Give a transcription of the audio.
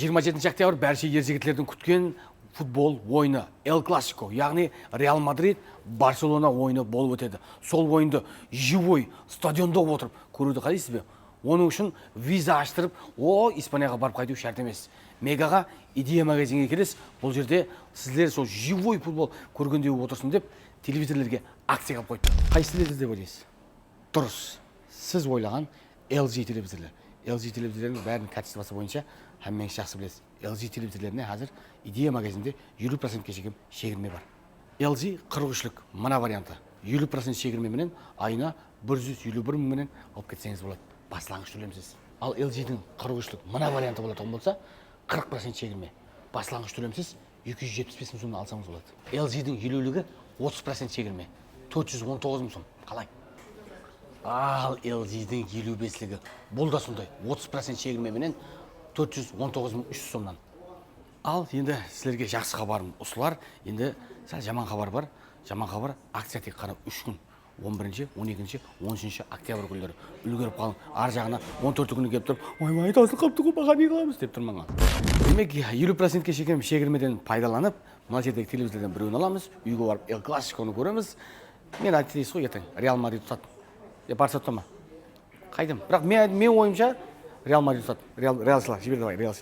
27 октябрь барша ержігітлердің күткен футбол ойыны эл классико яғни реал мадрид барселона ойыны болып өтеді сол ойынды живой стадионда отырып көруді қалайсыз бе оның үшін виза аштырып о испанияға барып қайту шарт емес мегаға идея магазинге келесіз бұл жерде сіздер сол живой футбол көргендей болып отырсын деп телевизорлерге акция қылып қойды қайсы телевизор деп ойлайсыз дұрыс сіз ойлаған LG телевизорлер LG телевизорлердің бәрінің качествосы бойынша hammangiz жақсы білесіз LG телевизорлеріне қазір идея магазинде елу процентке шейін шегірме бар LG қырық үшлік мына варианты елу процент шегірмеменен айына бір жүз елу бір мыңменен алып кетсеңіз болады баслаңғыш төлемсіз ал LG-дің қырық үшлік мына варианты болатын болса қырық процент шегірме баслаңғыш төлемсіз екі жүз жетпіс бес мың сомнан алсаңыз болады LG-дің елулігі отыз процент шегірме төрт жүз он тоғыз мың сом қалай ал LG-дің елу беслігі бұл да сондай 30 процент шегірмеменен 419 мың үш жүз сомнан. Ал енді сіздерге жақсы хабарым осылар. Енді сәл жаман хабар бар. Жаман хабар акция тек қана үш күн. 11-ші 12-ші 13-ші октябрь күндері. Үлгеріп қалың. Ар жағына 14 күні келіп тұрып ойбай таусылып қалыпты ғой баға не қыламыз? деп тұр маған демек елу процентке шекем шегірмеден пайдаланып мына жердегі телевизордан біреуін аламыз үйге барып эл классиконы көреміз. Мен айтты дейсіз ғой ертең реал мадрид ұтады барса ұта ма қайдам бірақ мен, мен ойымша реал мадрид ұтады реал реал жібер давай реал